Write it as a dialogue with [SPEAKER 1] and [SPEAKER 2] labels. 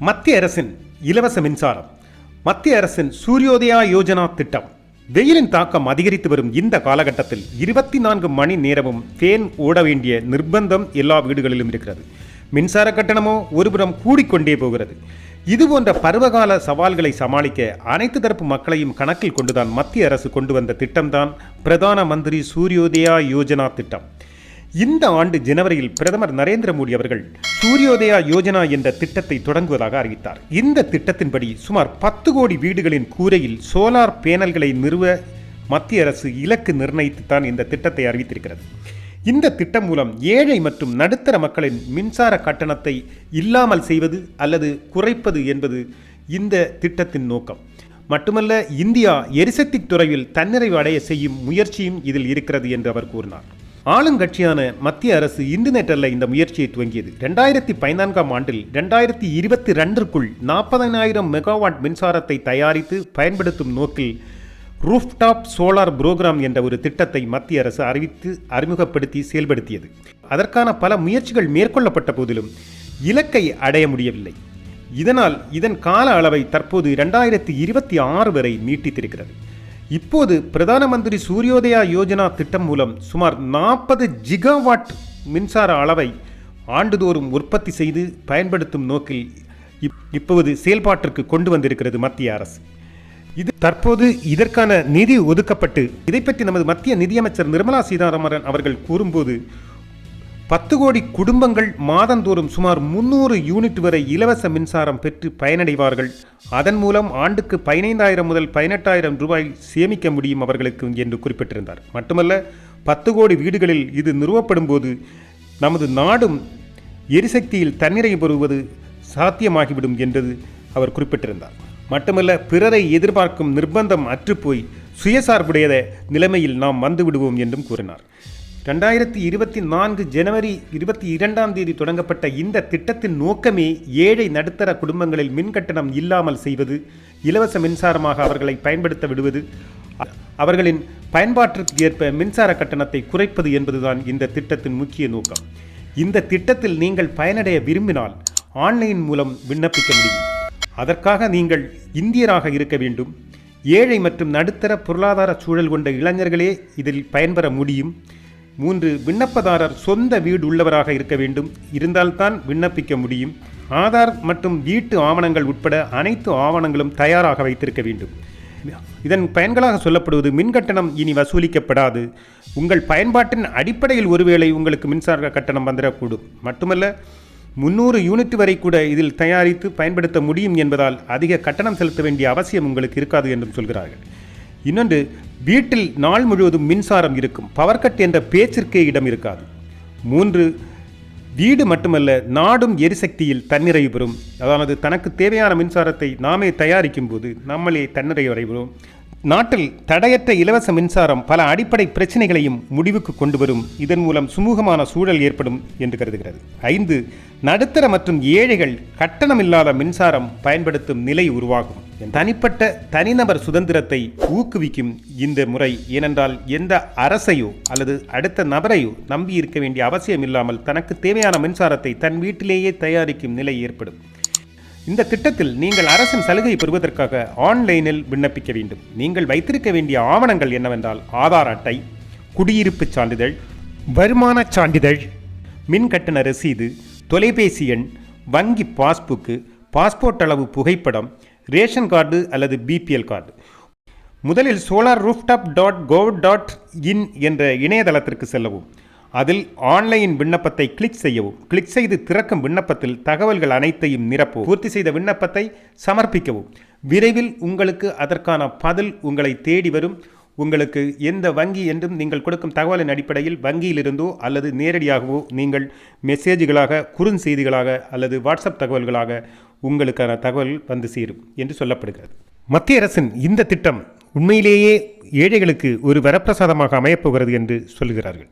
[SPEAKER 1] மத்திய அரசின் இலவச மின்சாரம் மத்திய அரசின் சூரியோதயா யோஜனா திட்டம். வெயிலின் தாக்கம் அதிகரித்து வரும் இந்த காலகட்டத்தில் இருபத்தி நான்கு மணி நேரமும் ஃபேன் ஓட வேண்டிய நிர்பந்தம் எல்லா வீடுகளிலும் இருக்கிறது. மின்சார கட்டணமோ ஒருபுறம் கூடிக்கொண்டே போகிறது. இது போன்ற பருவகால சவால்களை சமாளிக்க அனைத்து தரப்பு மக்களையும் கணக்கில் கொண்டுதான் மத்திய அரசு கொண்டு வந்த திட்டம்தான் பிரதான மந்திரி சூரியோதயா யோஜனா திட்டம். இந்த ஆண்டு ஜனவரியில் பிரதமர் நரேந்திர மோடி அவர்கள் சூரியோதயா யோஜனா என்ற திட்டத்தை தொடங்குவதாக அறிவித்தார். இந்த திட்டத்தின்படி சுமார் பத்து கோடி வீடுகளின் கூரையில் சோலார் பேனல்களை நிறுவ மத்திய அரசு இலக்கு நிர்ணயித்துத்தான் இந்த திட்டத்தை அறிவித்திருக்கிறது. இந்த திட்டம் மூலம் ஏழை மற்றும் நடுத்தர மக்களின் மின்சார கட்டணத்தை இல்லாமல் செய்வது அல்லது குறைப்பது என்பது இந்த திட்டத்தின் நோக்கம். மட்டுமல்ல இந்தியா எரிசக்தி துறையில் தன்னிறைவு அடைய செய்யும் முயற்சியும் இதில் இருக்கிறது என்று அவர் கூறினார். ஆளுங்கட்சியான மத்திய அரசு இன்று இந்த முயற்சியை துவங்கியது. ரெண்டாயிரத்தி பதினான்காம் ஆண்டில் ரெண்டாயிரத்தி இருபத்தி ரெண்டிற்குள் நாற்பதனாயிரம் மெகாவாட் மின்சாரத்தை தயாரித்து பயன்படுத்தும் நோக்கில் ரூஃப்டாப் சோலார் புரோகிராம் என்ற ஒரு திட்டத்தை மத்திய அரசு அறிவித்து அறிமுகப்படுத்தி செயல்படுத்தியது. அதற்கான பல முயற்சிகள் மேற்கொள்ளப்பட்ட போதிலும் இலக்கை அடைய முடியவில்லை. இதனால் இதன் கால அளவை தற்போது இரண்டாயிரத்தி இருபத்தி ஆறு வரை நீட்டித்திருக்கிறது. இப்போது பிரதான மந்திரி சூரியோதயா யோஜனா திட்டம் மூலம் சுமார் நாற்பது ஜிகாவாட் மின்சார அளவை ஆண்டுதோறும் உற்பத்தி செய்து பயன்படுத்தும் நோக்கில் இப்- இப்போது செயல்பாட்டிற்கு கொண்டு வந்திருக்கிறது மத்திய அரசு. இது தற்போது இதற்கான நிதி ஒதுக்கப்பட்டு இதை பற்றி நமது மத்திய நிதியமைச்சர் நிர்மலா சீதாராமன் அவர்கள் கூறும்போது பத்து கோடி குடும்பங்கள் மாதந்தோறும் சுமார் முன்னூறு யூனிட் வரை இலவச மின்சாரம் பெற்று பயனடைவார்கள். அதன் மூலம் ஆண்டுக்கு பதினைந்தாயிரம் முதல் பதினெட்டாயிரம் ரூபாய் சேமிக்க முடியும் அவர்களுக்கு என்று குறிப்பிட்டிருந்தார். மட்டுமல்ல பத்து கோடி வீடுகளில் இது நிறுவப்படும் போது நமது நாடும் எரிசக்தியில் தன்னிறைவு பெறுவது சாத்தியமாகிவிடும் என்றது அவர் குறிப்பிட்டிருந்தார். மட்டுமல்ல பிறரை எதிர்பார்க்கும் நிர்பந்தம் அற்றுப்போய் சுயசார்புடையத நிலைமையில் நாம் வந்துவிடுவோம் என்றும் கூறினார். ரெண்டாயிரத்தி இருபத்தி நான்கு ஜனவரி இருபத்தி இரண்டாம் தேதி தொடங்கப்பட்ட இந்த திட்டத்தின் நோக்கமே ஏழை நடுத்தர குடும்பங்களில் மின் கட்டணம் இல்லாமல் செய்வது இலவச மின்சாரமாக அவர்களை பயன்படுத்த விடுவது அவர்களின் பயன்பாட்டிற்கு ஏற்ப மின்சார கட்டணத்தை குறைப்பது என்பதுதான் இந்த திட்டத்தின் முக்கிய நோக்கம். இந்த திட்டத்தில் நீங்கள் பயனடைய விரும்பினால் ஆன்லைன் மூலம் விண்ணப்பிக்க முடியும். அதற்காக நீங்கள் இந்தியராக இருக்க வேண்டும். ஏழை மற்றும் நடுத்தர பொருளாதார சூழல் கொண்ட இளைஞர்களே இதில் பயன்பெற முடியும். மூன்று விண்ணப்பதாரர் சொந்த வீடு உள்ளவராக இருக்க வேண்டும். இருந்தால்தான் விண்ணப்பிக்க முடியும். ஆதார் மற்றும் வீட்டு ஆவணங்கள் உட்பட அனைத்து ஆவணங்களும் தயாராக வைத்திருக்க வேண்டும். இதன் பயன்களாக சொல்லப்படுவது மின் கட்டணம் இனி வசூலிக்கப்படாது. உங்கள் பயன்பாட்டின் அடிப்படையில் ஒருவேளை உங்களுக்கு மின்சார கட்டணம் வந்துடக்கூடும். மட்டுமல்ல முன்னூறு யூனிட் வரை கூட இதில் தயாரித்து பயன்படுத்த முடியும் என்பதால் அதிக கட்டணம் செலுத்த வேண்டிய அவசியம் உங்களுக்கு இருக்காது என்றும் சொல்கிறார்கள். இன்னொன்று வீட்டில் நாள் முழுவதும் மின்சாரம் இருக்கும். பவர் கட் என்ற பேச்சிற்கே இடம் இருக்காது. மூன்று வீடு மட்டுமல்ல நாடும் எரிசக்தியில் தன்னிறைவு பெறும். அதாவது தனக்கு தேவையான மின்சாரத்தை நாமே தயாரிக்கும் போது நம்மளே தன்னிறைவு அடைகிறோம் நாட்டில் தடையற்ற இலவச மின்சாரம் பல அடிப்படை பிரச்சனைகளையும் முடிவுக்கு கொண்டு வரும் இதன் மூலம் சுமூகமான சூழல் ஏற்படும் என்று கருதுகிறது. ஐந்து நடுத்தர மற்றும் ஏழைகள் கட்டணமில்லாத மின்சாரம் பயன்படுத்தும் நிலை உருவாகும். தனிப்பட்ட தனிநபர் சுதந்திரத்தை ஊக்குவிக்கும் இந்த முறை ஏனென்றால் எந்த அரசையோ அல்லது அடுத்த நபரையோ நம்பி இருக்க வேண்டிய அவசியம் இல்லாமல் தனக்கு தேவையான மின்சாரத்தை தன் வீட்டிலேயே தயாரிக்கும் நிலை ஏற்படும். இந்த திட்டத்தில் நீங்கள் அரசின் சலுகை பெறுவதற்காக ஆன்லைனில் விண்ணப்பிக்க வேண்டும். நீங்கள் வைத்திருக்க வேண்டிய ஆவணங்கள் என்னவென்றால் ஆதார் அட்டை குடியிருப்புச் சான்றிதழ் வருமானச் சான்றிதழ் மின் கட்டண ரசீது தொலைபேசி எண் வங்கி பாஸ்புக்கு பாஸ்போர்ட் அளவு புகைப்படம் ரேஷன் கார்டு அல்லது பிபிஎல் கார்டு. முதலில் solar rooftop dot gov dot in என்ற இணையதளத்திற்கு செல்லவும். அதில் ஆன்லைன் விண்ணப்பத்தை கிளிக் செய்யவும் கிளிக் செய்து திறக்கும் விண்ணப்பத்தில் தகவல்கள் அனைத்தையும் நிரப்பவும் பூர்த்தி செய்த விண்ணப்பத்தை சமர்ப்பிக்கவும். விரைவில் உங்களுக்கு அதற்கான பதில் உங்களை தேடி வரும். உங்களுக்கு எந்த வங்கி என்றும் நீங்கள் கொடுக்கும் தகவலின் அடிப்படையில் வங்கியிலிருந்தோ அல்லது நேரடியாகவோ நீங்கள் மெசேஜ்களாக குறுஞ்செய்திகளாக அல்லது வாட்ஸ்அப் தகவல்களாக உங்களுக்கான தகவல் வந்து சேரும் என்று சொல்லப்படுகிறது. மத்திய அரசின் இந்த திட்டம் உண்மையிலேயே ஏழைகளுக்கு ஒரு வரப்பிரசாதமாக அமையப்போகிறது என்று சொல்கிறார்கள்.